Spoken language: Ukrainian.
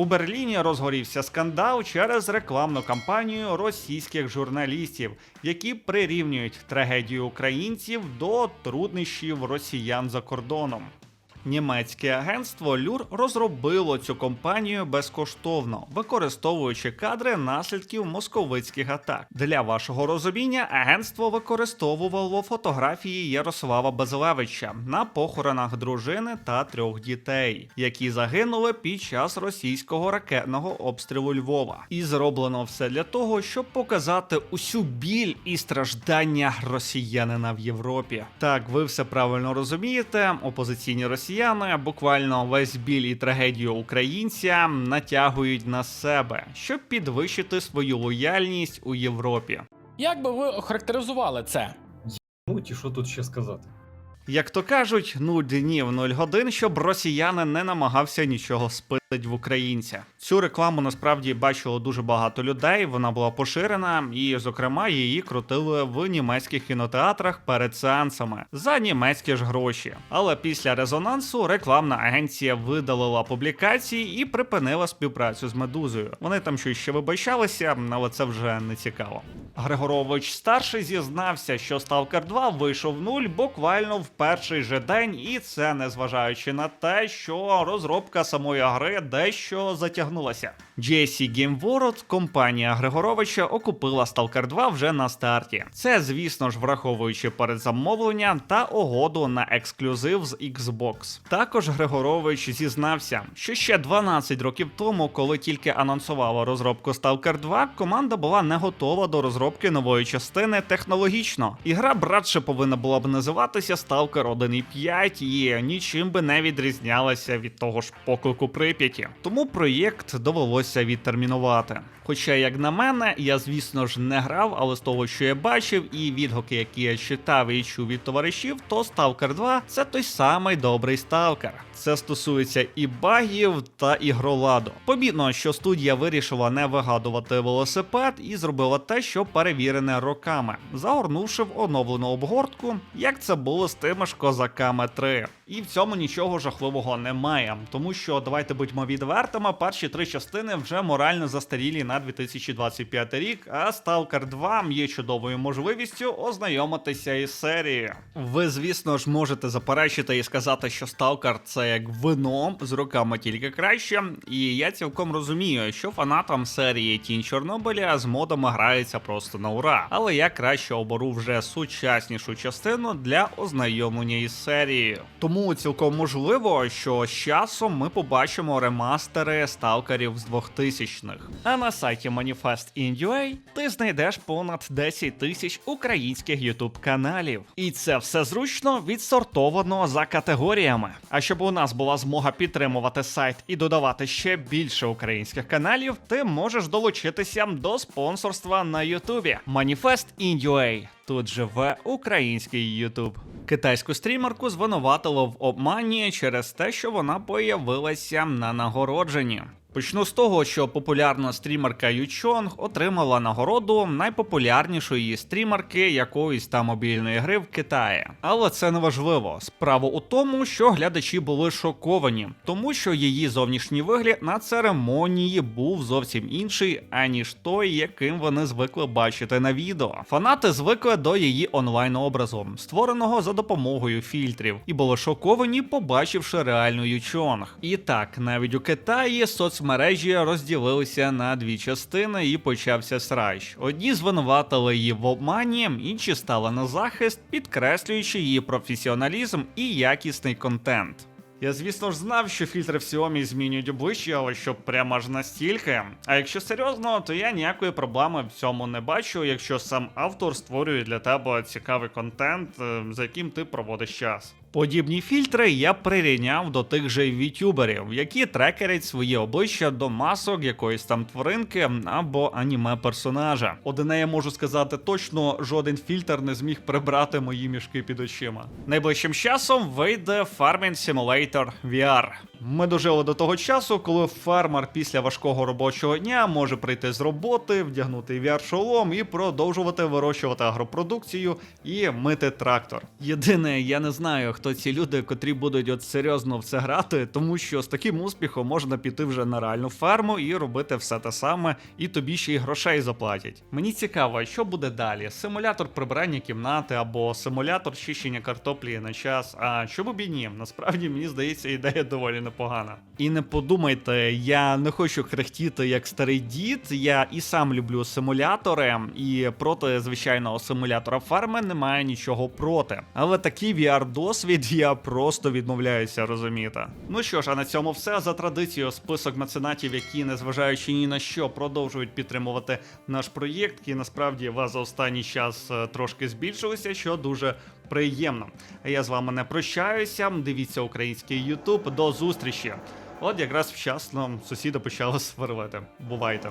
У Берліні розгорівся скандал через рекламну кампанію російських журналістів, які прирівнюють трагедію українців до труднощів росіян за кордоном. Німецьке агентство Люр розробило цю компанію безкоштовно, використовуючи кадри наслідків московицьких атак. Для вашого розуміння, агентство використовувало фотографії Ярослава Безлевича на похоронах дружини та трьох дітей, які загинули під час російського ракетного обстрілу Львова. І зроблено все для того, щоб показати усю біль і страждання росіянина в Європі. Так, ви все правильно розумієте. Опозиційні росіяни буквально весь біль і трагедію українця натягують на себе, щоб підвищити свою лояльність у Європі. Як би ви охарактеризували це? Ну, і що тут ще сказати? Як то кажуть, нуль днів, нуль годин, щоб росіянин не намагався нічого спитить в українця. Цю рекламу насправді бачило дуже багато людей. Вона була поширена, і, зокрема, її крутили в німецьких кінотеатрах перед сеансами за німецькі ж гроші. Але після резонансу рекламна агенція видалила публікації і припинила співпрацю з медузою. Вони там щось ще вибачалися, але це вже не цікаво. Григорович старший зізнався, що Stalker 2 вийшов в нуль буквально в перший же день, і це незважаючи на те, що розробка самої гри дещо затягнулася. GSC Game World, компанія Григоровича, окупила Stalker 2 вже на старті. Це, звісно ж, враховуючи передзамовлення та угоду на ексклюзив з Xbox. Також Григорович зізнався, що ще 12 років тому, коли тільки анонсувала розробку Stalker 2, команда була не готова до розробки нової частини технологічно. Ігра братше повинна була б називатися Stalker 1.5 і нічим би не відрізнялася від того ж поклику Прип'яті. Тому проєкт довелося відтермінувати. Хоча, як на мене, я звісно ж не грав, але з того, що я бачив, і відгуки, які я читав і чув від товаришів, то Stalker 2 це той самий добрий Stalker. Це стосується і багів та ігроладу. Помітно, що студія вирішила не вигадувати велосипед і зробила те, що перевірене роками, загорнувши в оновлену обгортку, як це було з тими ж козаками 3. І в цьому нічого жахливого немає, тому що давайте будьмо відвертими, перші три частини вже морально застарілі на 2025 рік, а Stalker 2 є чудовою можливістю ознайомитися із серією. Ви, звісно ж, можете заперечити і сказати, що Stalker це як вино з роками тільки краще. І я цілком розумію, що фанатам серії Тінь Чорнобиля з модами грається просто на ура. Але я краще оберу вже сучаснішу частину для ознайомлення із серією. Тому цілком можливо, що з часом ми побачимо ремастери сталкерів з 2000-х. А на сайті Manifest.in.ua ти знайдеш понад 10 тисяч українських ютуб каналів. І це все зручно відсортовано за категоріями. А щоб у нас була змога підтримувати сайт і додавати ще більше українських каналів, ти можеш долучитися до спонсорства на Ютубі. Manifest.in.ua. Тут живе український Ютуб. Китайську стрімерку звинуватило в обмані через те, що вона появилася на нагородженні. Почну з того, що популярна стрімерка Ючонг отримала нагороду найпопулярнішої стрімерки якоїсь там мобільної гри в Китаї. Але це не важливо. Справа у тому, що глядачі були шоковані, тому що її зовнішній вигляд на церемонії був зовсім інший, аніж той, яким вони звикли бачити на відео. Фанати звикли до її онлайн образу, створеного за допомогою фільтрів, і були шоковані, побачивши реальну Ючонг. І так, навіть у Китаї соцмережі розділилися на дві частини і почався срач. Одні звинуватили її в обмані, інші стали на захист, підкреслюючи її професіоналізм і якісний контент. Я, звісно ж, знав, що фільтри в Xiaomi змінюють обличчя, але щоб прямо аж настільки. А якщо серйозно, то я ніякої проблеми в цьому не бачу, якщо сам автор створює для тебе цікавий контент, е, за яким ти проводиш час. Подібні фільтри я прирівняв до тих же вітюберів, які трекерять свої обличчя до масок якоїсь там тваринки або аніме персонажа. Одне я можу сказати точно, жоден фільтр не зміг прибрати мої мішки під очима. Найближчим часом вийде Farming Simulator VR. Ми дожили до того часу, коли фермер після важкого робочого дня може прийти з роботи, вдягнути VR-шолом і продовжувати вирощувати агропродукцію і мити трактор. Єдине, я не знаю, хто ці люди, котрі будуть от серйозно в це грати, тому що з таким успіхом можна піти вже на реальну ферму і робити все те саме, і тобі ще й грошей заплатять. Мені цікаво, що буде далі: симулятор прибирання кімнати або симулятор чищення картоплі на час. А чому б і ні? Насправді мені здається, ідея доволі непогана. І не подумайте, я не хочу крехтіти як старий дід. Я і сам люблю симулятори, і проти звичайного симулятора ферми немає нічого проти. Але такий VR-досвід я просто відмовляюся розуміти. Ну що ж, а на цьому все за традицією. Список меценатів, які, незважаючи ні на що, продовжують підтримувати наш проєкт, який насправді вас за останній час е, трошки збільшилися, що дуже приємно. Я з вами не прощаюся. Дивіться український Ютуб. До зустрічі. От якраз вчасно сусіди почали сварити. Бувайте.